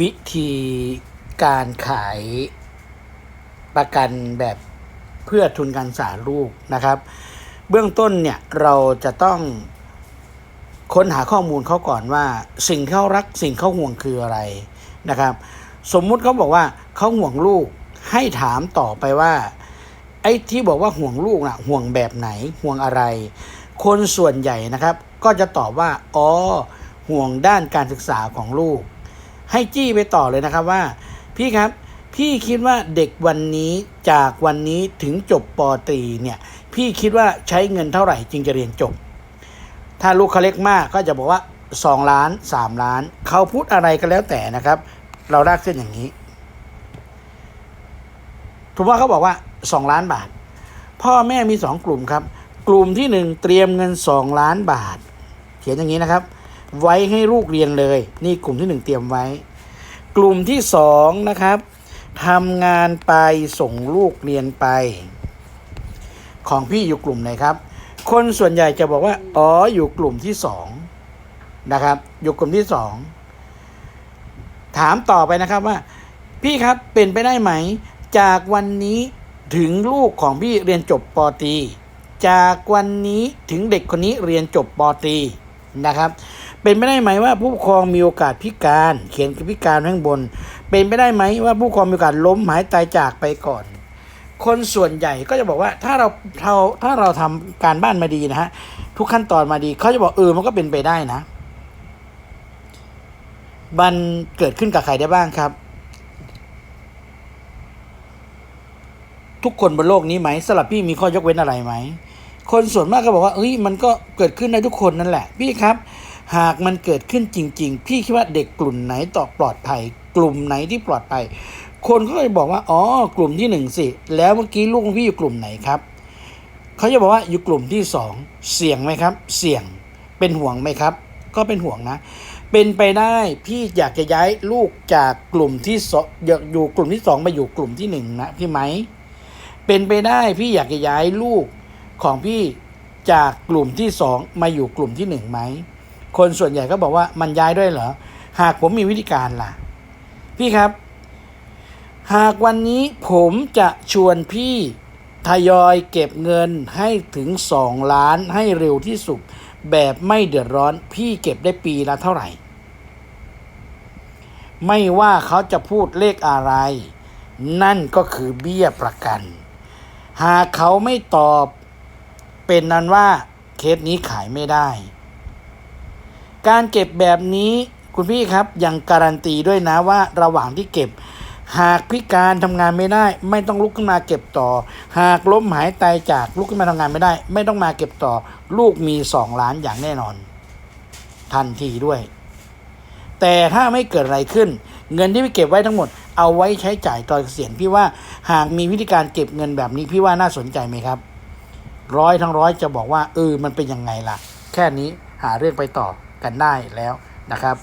วิธีการขายประกันแบบเพื่อทุนการศึกษาลูกนะครับ เบื้องต้นเนี่ยเราจะต้องค้นหาข้อมูลเขาก่อนว่า สิ่งที่เขารักสิ่งเขาห่วงคืออะไรนะครับ สมมุติเขาบอกว่าเขาห่วงลูกให้ถามต่อไปว่า ไอ้ที่บอกว่าห่วงลูกนะห่วงแบบไหนห่วงอะไร คนส่วนใหญ่นะครับ ก็จะตอบว่าอ๋อห่วงด้านการศึกษาของลูก ให้จี้ไปต่อเลยนะครับว่า พี่ครับ พี่คิดว่าเด็กวันนี้จากวันนี้ถึงจบปตรีเนี่ยพี่คิดว่าใช้เงินเท่าไหร่จึงจะเรียนจบ ถ้าลูกเขาเล็กมากก็จะบอกว่า 2 ล้าน 3 ล้าน เขาพูดอะไรก็แล้วแต่นะครับ เราลากเส้นอย่างนี้ถูกว่าเขาบอกว่า 2 ล้านบาท พ่อแม่มี 2 กลุ่มครับ กลุ่มที่ 1 เตรียมเงิน 2 ล้านบาท เขียนอย่างนี้นะครับ ไว้ให้ลูกเรียนเลย นี่กลุ่มที่1เตรียมไว้ กลุ่มที่2นะครับทำงานไปส่งลูกเรียนไป ของพี่อยู่กลุ่มไหนครับ คนส่วนใหญ่จะบอกว่า อ๋ออยู่กลุ่มที่สองนะครับ อยู่กลุ่มที่สองถามต่อไปนะครับว่า พี่ครับเป็นไปได้ไหม จากวันนี้ถึงลูกของพี่เรียนจบปตรีจากวันนี้ถึงเด็กคนนี้เรียนจบปตรีนะครับ เป็นไปได้ไหมว่าผู้ปกครองมีโอกาสพิการ เขียนพิการข้างบน เป็นไปได้ไหมว่าผู้ปกครองมีโอกาสล้มหายตายจากไปก่อน คนส่วนใหญ่ก็จะบอกว่าถ้าเราเราถ้าเราทำการบ้านมาดีนะฮะทุกขั้นตอนมาดีเขาจะบอกเออมันก็เป็นไปได้นะมันเกิดขึ้นกับใครได้บ้างครับ ทุกคนบนโลกนี้ไหมสำหรับพี่มีข้อยกเว้นอะไรไหมคนส่วนมากก็บอกว่าเอ้ยมันก็เกิดขึ้นได้ทุกคนนั่นแหละ พี่ครับ หากมันเกิดขึ้นจริง ๆ พี่คิดว่าเด็กกลุ่มไหนต่อปลอดภัย กลุ่มไหนที่ปลอดภัย คนก็จะบอกว่าอ๋อกลุ่มที่หนึ่งสิ แล้วเมื่อกี้ลูกของพี่อยู่กลุ่มไหนครับเขาจะบอกว่าอยู่กลุ่มที่สองเสี่ยงไหมครับ เสี่ยงเป็นห่วงไหมครับ ก็เป็นห่วงนะ เป็นไปได้พี่อยากจะย้ายลูกจากกลุ่มที่สองอยู่กลุ่มที่สองมาอยู่กลุ่มที่หนึ่งนะพี่ไหมเป็นไปได้พี่อยากจะย้ายลูกของพี่จากกลุ่มที่สองมาอยู่กลุ่มที่หนึ่งไหม คนส่วนใหญ่ก็บอกว่ามันย้ายด้วยเหรอ หากผมมีวิธีการล่ะ พี่ครับ หากวันนี้ผมจะชวนพี่ทยอยเก็บเงินให้ถึงสองล้านให้เร็วที่สุด แบบไม่เดือดร้อน พี่เก็บได้ปีละเท่าไหร่ ไม่ว่าเขาจะพูดเลขอะไร นั่นก็คือเบี้ยประกัน หากเขาไม่ตอบเป็นนั้นว่าเคสนี้ขายไม่ได้ การเก็บแบบนี้คุณพี่ครับยังการันตีด้วยนะว่าระหว่างที่เก็บ หากพิการทำงานไม่ได้ ไม่ต้องลุกขึ้นมาเก็บต่อ หากล้มหายตายจากลุกขึ้นมาทำงานไม่ได้ ไม่ต้องมาเก็บต่อ ลูกมีสองล้านอย่างแน่นอน ทันทีด้วย แต่ถ้าไม่เกิดอะไรขึ้น เงินที่ไปเก็บไว้ทั้งหมดเอาไว้ใช้จ่ายตอนเกษียณพี่ว่าหากมีวิธีการเก็บเงินแบบนี้พี่ว่าน่าสนใจไหมครับ ร้อยทั้งร้อยจะบอกว่าเออมันเป็นยังไงล่ะ แค่นี้หาเรื่องไปต่อ กันได้แล้วนะครับ